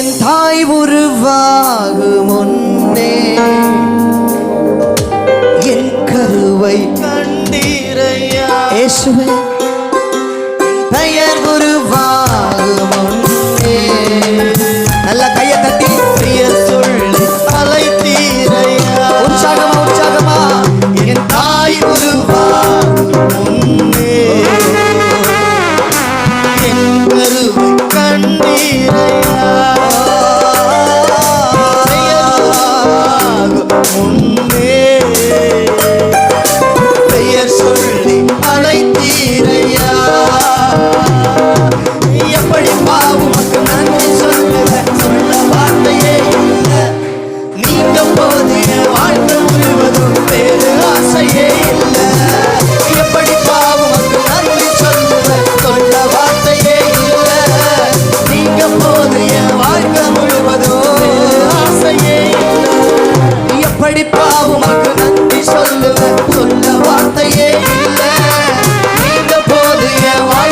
என் தாய் உருவாகும் முன்னே என் கருவை கண்டீரையா. இயேசுவே பெயர் உருவாகும் முன்னே நல்ல கையை தட்டி பிரியர் கண்டீரையா உமக்கு நன்றி சொல்லுவேன். சொல்ல வார்த்தையே இல்லை. போது என் வாழ்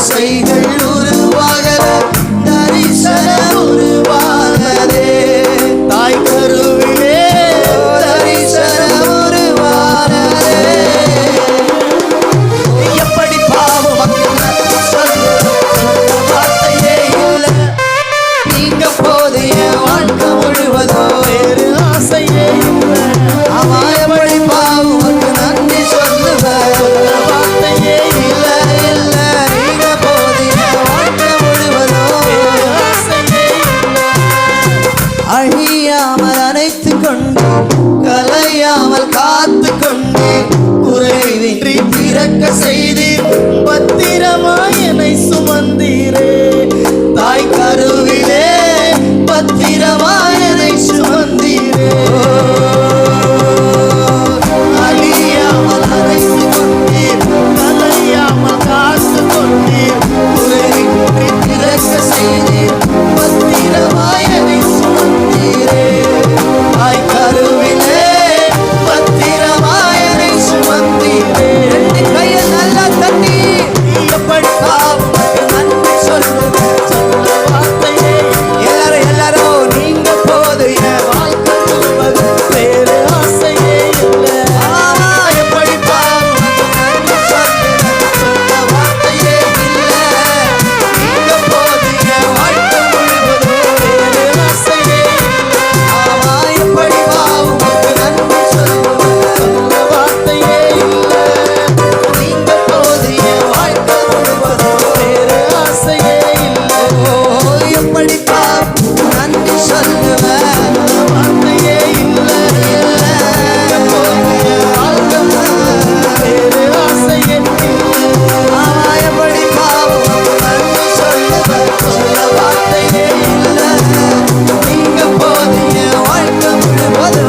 say that.